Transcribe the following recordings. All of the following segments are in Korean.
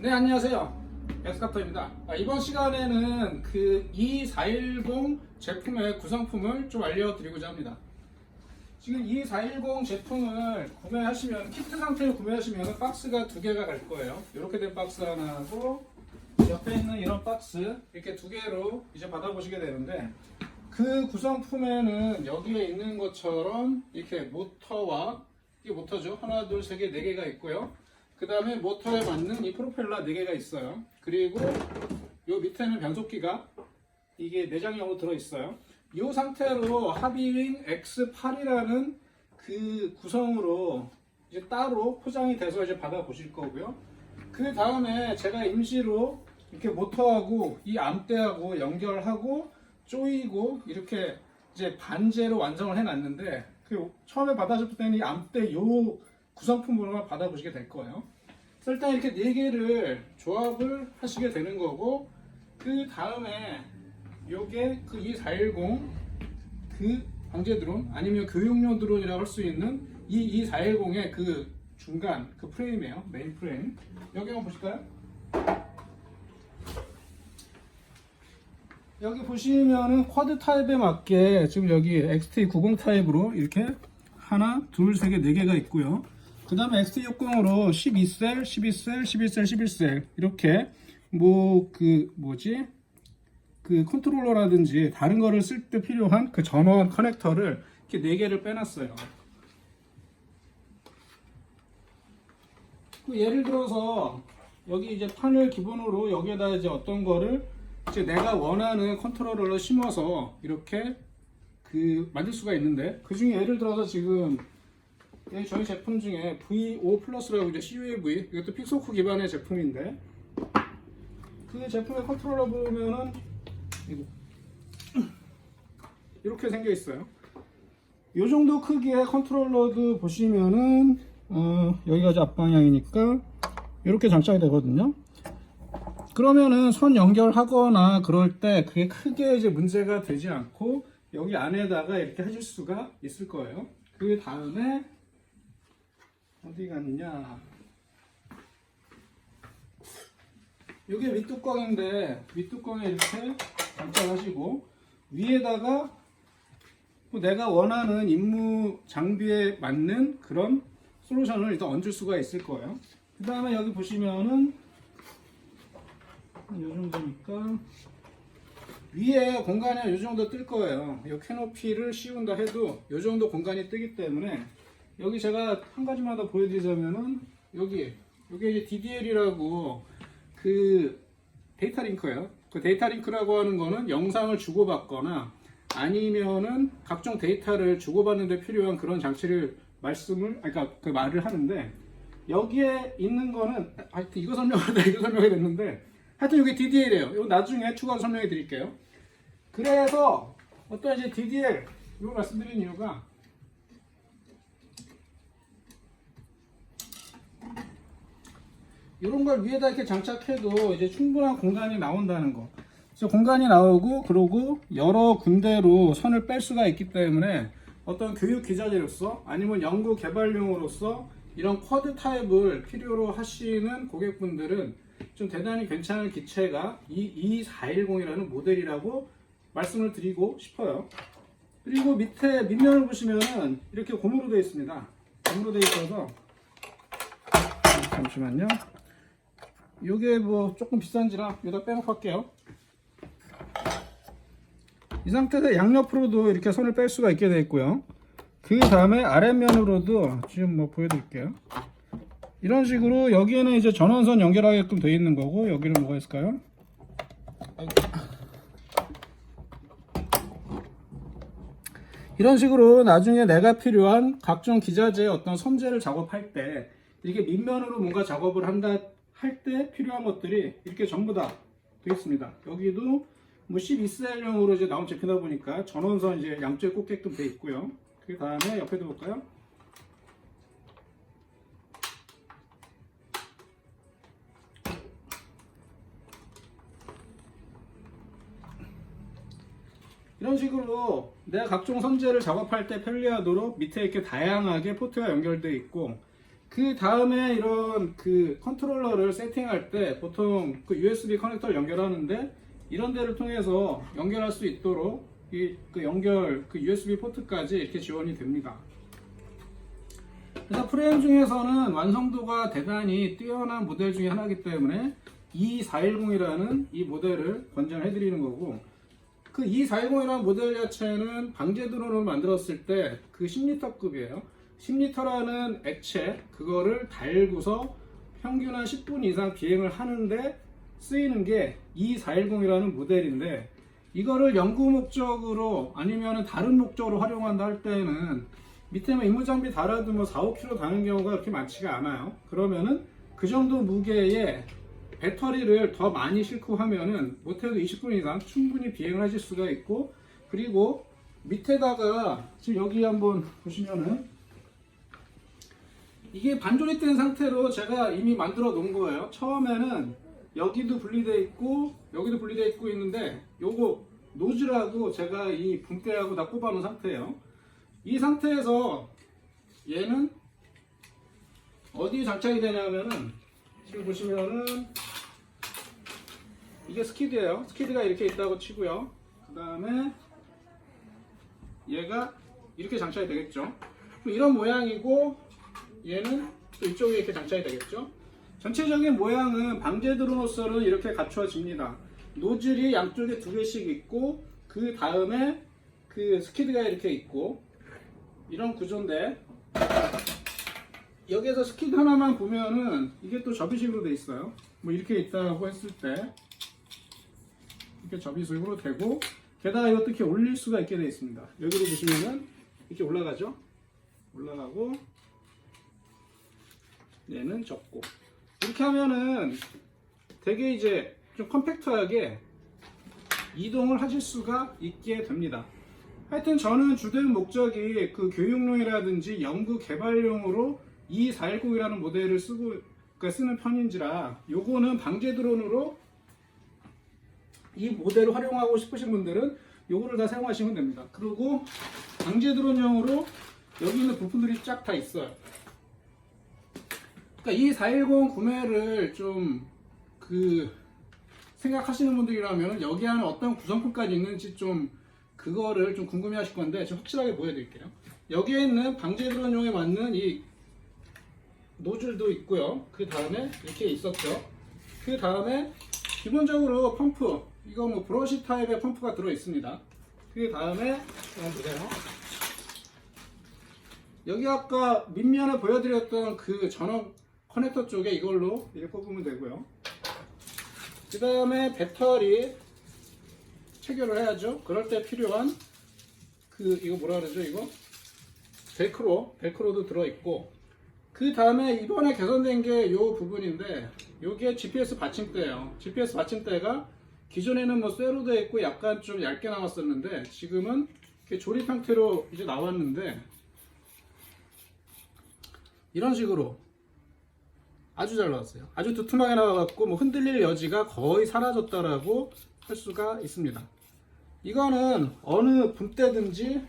네 안녕하세요. 엑스카터입니다. 아, 이번 시간에는 그 E410 제품의 구성품을 좀 알려드리고자 합니다. 지금 E410 제품을 구매하시면 키트 상태로 구매하시면 박스가 두 개가 갈 거예요. 이렇게 된 박스 하나하고 옆에 있는 이런 박스 이렇게 두 개로 이제 받아보시게 되는데 그 구성품에는 여기에 있는 것처럼 이렇게 모터와 이게 모터죠? 하나 둘 세 개 네 개가 있고요 그 다음에 모터에 맞는 이 프로펠러 4개가 있어요. 그리고 요 밑에는 변속기가 이게 내장형으로 들어있어요. 이 상태로 하비윙 X8이라는 그 구성으로 이제 따로 포장이 돼서 이제 받아 보실 거고요. 그 다음에 제가 임시로 이렇게 모터하고 이 암대하고 연결하고 조이고 이렇게 이제 반제로 완성을 해놨는데 그 처음에 받아줬을 때는 이 암대 요 구성품으로만 받아보시게 될 거예요. 일단 이렇게 네 개를 조합을 하시게 되는 거고 그 다음에 요게 그 2410 그 방제 드론 아니면 교육용 드론이라고 할 수 있는 이 2410의 그 중간 그 프레임이에요 메인 프레임 여기 한번 보실까요? 여기 보시면은 쿼드 타입에 맞게 지금 여기 XT90 타입으로 이렇게 하나, 둘, 세 개, 네 개가 있고요. 그 다음에 XT60으로 12셀, 12셀, 11셀, 11셀 이렇게 뭐 그 뭐지 그 컨트롤러라든지 다른 거를 쓸 때 필요한 그 전원 커넥터를 이렇게 네 개를 빼놨어요. 그 예를 들어서 여기 이제 판을 기본으로 여기에다 이제 어떤 거를 이제 내가 원하는 컨트롤러를 심어서 이렇게 그 만들 수가 있는데 그 중에 예를 들어서 지금 예, 저희 제품 중에 V5 플러스라고 이제 CUAV 이것도 픽소크 기반의 제품인데 그 제품의 컨트롤러 보면은 이렇게 생겨 있어요. 이 정도 크기의 컨트롤러도 보시면은 어, 여기가 이제 앞방향이니까 이렇게 장착이 되거든요. 그러면은 선 연결하거나 그럴 때 그게 크게 이제 문제가 되지 않고 여기 안에다가 이렇게 해줄 수가 있을 거예요. 그 다음에 어디 갔냐? 이게 윗뚜껑인데 윗뚜껑에 이렇게 장착하시고 위에다가 뭐 내가 원하는 임무 장비에 맞는 그런 솔루션을 일단 얹을 수가 있을 거예요. 그 다음에 여기 보시면은 이 정도니까 위에 공간이 이 정도 뜰 거예요. 이 캐노피를 씌운다 해도 이 정도 공간이 뜨기 때문에 여기 제가 한 가지만 더 보여드리자면은 여기 여기 이제 DDL이라고 그 데이터 링크예요. 그 데이터 링크라고 하는 거는 영상을 주고받거나 아니면은 각종 데이터를 주고받는 데 필요한 그런 장치를 말씀을 그러니까 그 말을 하는데 여기에 있는 거는 하여튼 이거 설명하다 이거 설명이 됐는데 하여튼 이게 DDL이에요. 이거 나중에 추가로 설명해 드릴게요. 그래서 어떤 이제 DDL 이거 말씀드린 이유가 이런 걸 위에다 이렇게 장착해도 이제 충분한 공간이 나온다는 거. 그래서 공간이 나오고 그리고 여러 군데로 선을 뺄 수가 있기 때문에 어떤 교육 기자재로서 아니면 연구 개발용으로서 이런 쿼드 타입을 필요로 하시는 고객분들은 좀 대단히 괜찮은 기체가 이 2410이라는 모델이라고 말씀을 드리고 싶어요. 그리고 밑에 밑면을 보시면은 이렇게 고무로 되어 있습니다. 고무로 되어 있어서 잠시만요. 이게 뭐 조금 비싼지라 여기다 빼놓고 할게요. 이 상태에서 양옆으로도 이렇게 손을 뺄 수가 있게 되어 있고요. 그 다음에 아랫면으로도 지금 뭐 보여드릴게요. 이런 식으로 여기에는 이제 전원선 연결하게끔 되어 있는 거고 여기는 뭐가 있을까요? 이런 식으로 나중에 내가 필요한 각종 기자재의 어떤 섬재를 작업할 때 이게 밑면으로 뭔가 작업을 한다 할 때 필요한 것들이 이렇게 전부 다 되어 있습니다. 여기도 뭐 12셀용으로 이제 나온 제품이다 보니까 전원선 이제 양쪽에 꽂게끔 되어 있고요. 그 다음에 옆에도 볼까요? 이런 식으로 내가 각종 선재를 작업할 때 편리하도록 밑에 이렇게 다양하게 포트가 연결되어 있고 그 다음에 이런 그 컨트롤러를 세팅할 때 보통 그 USB 커넥터를 연결하는데 이런 데를 통해서 연결할 수 있도록 이 그 연결 그 USB 포트까지 이렇게 지원이 됩니다. 그래서 프레임 중에서는 완성도가 대단히 뛰어난 모델 중에 하나이기 때문에 2410이라는 이 모델을 권장해 드리는 거고 그 2410이라는 모델 자체는 방제 드론을 만들었을 때 그 10리터급이에요. 10리터라는 액체 그거를 달고서 평균 한 10분 이상 비행을 하는데 쓰이는 게 2410이라는 모델인데 이거를 연구 목적으로 아니면 다른 목적으로 활용한다 할 때는 밑에 뭐 임무 장비 달아도 뭐 4, 5kg 가는 경우가 그렇게 많지가 않아요. 그러면은 그 정도 무게의 배터리를 더 많이 싣고 하면은 못해도 20분 이상 충분히 비행을 하실 수가 있고 그리고 밑에다가 지금 여기 한번 보시면은 이게 반존이 된 상태로 제가 이미 만들어 놓은 거예요. 처음에는 여기도 분리되어 있고 여기도 분리되어 있고 있는데 요거 노즐하고 제가 이 붕대하고 다 꼽아 놓은 상태예요. 이 상태에서 얘는 어디에 장착이 되냐면은 지금 보시면은 이게 스키드예요. 스키드가 이렇게 있다고 치고요. 그 다음에 얘가 이렇게 장착이 되겠죠. 또 이런 모양이고 얘는 또 이쪽에 이렇게 장착이 되겠죠. 전체적인 모양은 방제 드론으로서는 이렇게 갖추어집니다. 노즐이 양쪽에 두 개씩 있고 그 다음에 그 스키드가 이렇게 있고 이런 구조인데 여기에서 스키드 하나만 보면은 이게 또 접이식으로 돼 있어요. 뭐 이렇게 있다고 했을 때 이렇게 접이식으로 되고 게다가 이것도 이렇게 올릴 수가 있게 돼 있습니다. 여기로 보시면은 이렇게 올라가죠. 올라가고 얘는 접고 이렇게 하면은 되게 이제 좀 컴팩트하게 이동을 하실 수가 있게 됩니다. 하여튼 저는 주된 목적이 그 교육용이라든지 연구 개발용으로 2410이라는 모델을 쓰고 그러니까 쓰는 편인지라 요거는 방제 드론으로 이 모델을 활용하고 싶으신 분들은 요거를 다 사용하시면 됩니다. 그리고 방제 드론용으로 여기 있는 부품들이 쫙 다 있어요. 그러니까 이 410 구매를 좀 그 생각하시는 분들이라면 여기 안에 어떤 구성품까지 있는지 좀 그거를 좀 궁금해 하실 건데 제가 확실하게 보여드릴게요. 여기에 있는 방제 드론용에 맞는 이 노즐도 있고요. 그 다음에 이렇게 있었죠. 그 다음에 기본적으로 펌프 이거 뭐 브러쉬 타입의 펌프가 들어 있습니다. 그 다음에 한번 보세요. 여기 아까 밑면에 보여드렸던 그 전원 커넥터 쪽에 이걸로 이렇게 꼽으면 되고요. 그 다음에 배터리 체결을 해야죠. 그럴 때 필요한 그 이거 뭐라 그러죠 이거 벨크로 벨크로도 들어 있고 그 다음에 이번에 개선된 게 이 부분인데 이게 GPS 받침대예요. GPS 받침대가 기존에는 뭐 쇠로 되어 있고 약간 좀 얇게 나왔었는데 지금은 조립 형태로 이제 나왔는데 이런 식으로 아주 잘 나왔어요. 아주 두툼하게 나와갖고 뭐 흔들릴 여지가 거의 사라졌다라고 할 수가 있습니다. 이거는 어느 분대든지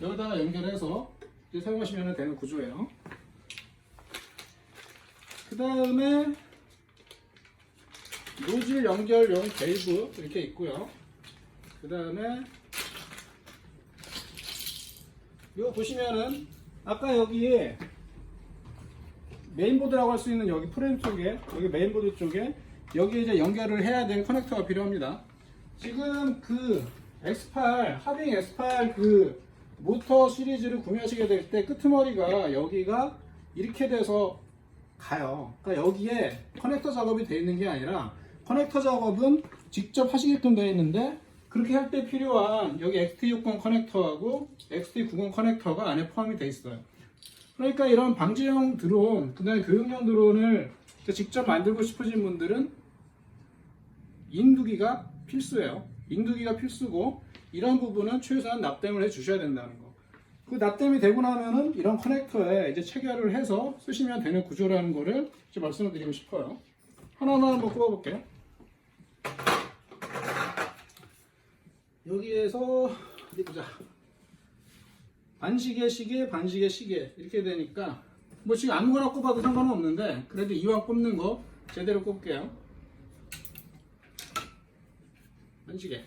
여기다가 연결해서 사용하시면 되는 구조예요. 그 다음에 노즐 연결용 밸브 이렇게 있고요. 그 다음에 이거 보시면은 아까 여기에 메인보드라고 할 수 있는 여기 프레임 쪽에 여기 메인보드 쪽에 여기 이제 연결을 해야 될 커넥터가 필요합니다. 지금 그 X8 하빙 X8 그 모터 시리즈를 구매하시게 될 때 끄트머리가 여기가 이렇게 돼서 가요. 그러니까 여기에 커넥터 작업이 되어 있는 게 아니라 커넥터 작업은 직접 하시게끔 되어 있는데 그렇게 할 때 필요한 여기 XT60 커넥터하고 XT90 커넥터가 안에 포함이 되어 있어요. 그러니까 이런 방지용 드론, 그다음에 교육용 드론을 직접 만들고 싶으신 분들은 인두기가 필수예요. 인두기가 필수고 이런 부분은 최소한 납땜을 해 주셔야 된다는 거. 그 납땜이 되고 나면은 이런 커넥터에 이제 체결을 해서 쓰시면 되는 구조라는 거를 이제 말씀을 드리고 싶어요. 하나하나 한번 꼽아볼게요. 여기에서 어디 보자. 반시계 시계, 반시계 시계 이렇게 되니까 뭐 지금 아무거나 꼽아도 상관은 없는데 그래도 이왕 꼽는 거 제대로 꼽게요. 한시계.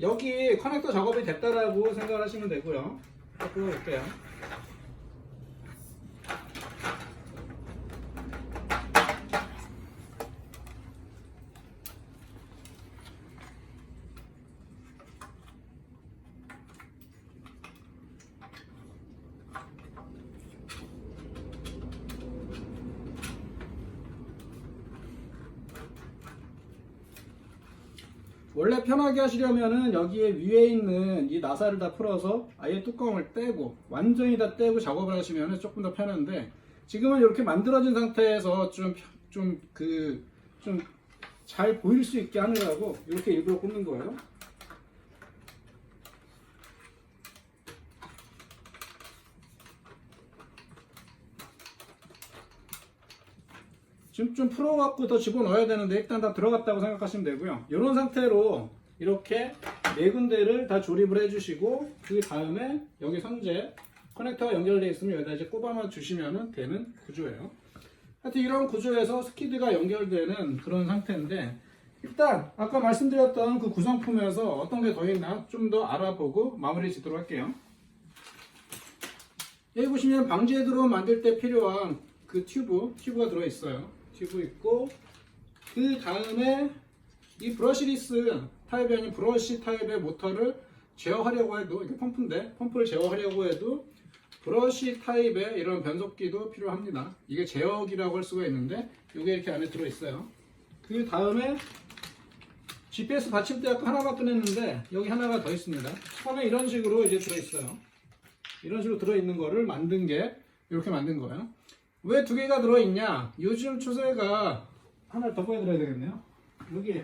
여기 커넥터 작업이 됐다라고 생각을 하시면 되고요. 볼게요. 원래 편하게 하시려면은 여기에 위에 있는 이 나사를 다 풀어서 아예 뚜껑을 떼고 완전히 다 떼고 작업을 하시면은 조금 더 편한데 지금은 이렇게 만들어진 상태에서 좀 좀 그 좀 잘 보일 수 있게 하느라고 이렇게 일부러 꽂는 거예요. 지금 좀 풀어갖고 더 집어넣어야 되는데 일단 다 들어갔다고 생각하시면 되고요. 이런 상태로 이렇게 네 군데를 다 조립을 해주시고 그 다음에 여기 선제 커넥터가 연결되어 있으면 여기다 이제 꼽아만 주시면 되는 구조예요. 하여튼 이런 구조에서 스키드가 연결되는 그런 상태인데 일단 아까 말씀드렸던 그 구성품에서 어떤 게 더 있나 좀 더 알아보고 마무리 짓도록 할게요. 여기 보시면 방지에 드론 만들 때 필요한 그 튜브, 튜브가 들어있어요. 튜브 있고 그 다음에 이 브러시리스 타입이 아닌 브러시 타입의 모터를 제어하려고 해도 이게 펌프인데 펌프를 제어하려고 해도 브러시 타입의 이런 변속기도 필요합니다. 이게 제어기라고 할 수가 있는데 이게 이렇게 안에 들어 있어요. 그 다음에 GPS 받침대 아까 하나만 꺼냈는데 여기 하나가 더 있습니다. 처음에 이런 식으로 이제 들어 있어요. 이런 식으로 들어 있는 거를 만든 게 이렇게 만든 거예요. 왜 두 개가 들어있냐? 요즘 추세가 하나를 더 보여드려야 되겠네요. 여기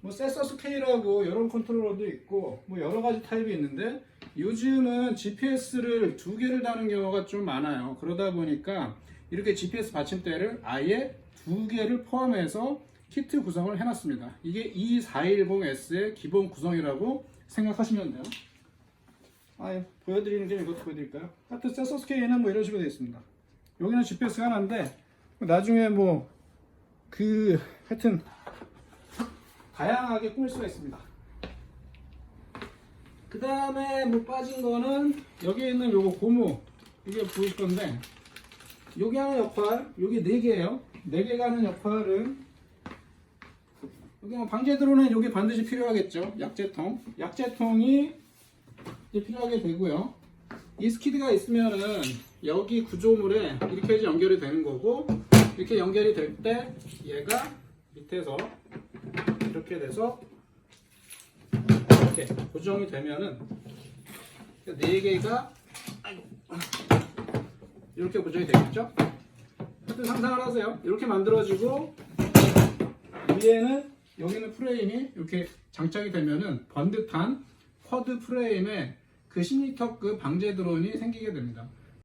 뭐 세서 스케일하고 이런 컨트롤러도 있고 뭐 여러 가지 타입이 있는데 요즘은 GPS를 두 개를 다는 경우가 좀 많아요. 그러다 보니까 이렇게 GPS 받침대를 아예 두 개를 포함해서 키트 구성을 해놨습니다. 이게 E410S의 기본 구성이라고 생각하시면 돼요. 아, 보여드리는 게 이것도 보여드릴까요? 하여튼 센서 스케일은 뭐 이런 식으로 되어 있습니다. 여기는 GPS가 하나인데 나중에 뭐 그 하여튼 다양하게 꾸밀 수가 있습니다. 그 다음에 뭐 빠진 거는 여기 있는 요거 고무 이게 보일 건데 여기 하는 역할 여기 네 개예요. 네 개가 하는 역할은 여기 뭐 방제 드론은 여기 반드시 필요하겠죠. 약재통 약재통이 이제 필요하게 되고요. 이 스키드가 있으면은 여기 구조물에 이렇게 해서 연결이 되는 거고 이렇게 연결이 될 때 얘가 밑에서 이렇게 돼서 이렇게 고정이 되면은 네 개가 이렇게 고정이 되겠죠? 하여튼 상상을 하세요. 이렇게 만들어지고 위에는 여기는 프레임이 이렇게 장착이 되면은 번듯한 쿼드 프레임에 그 10m급 방제 드론이 생기게 됩니다.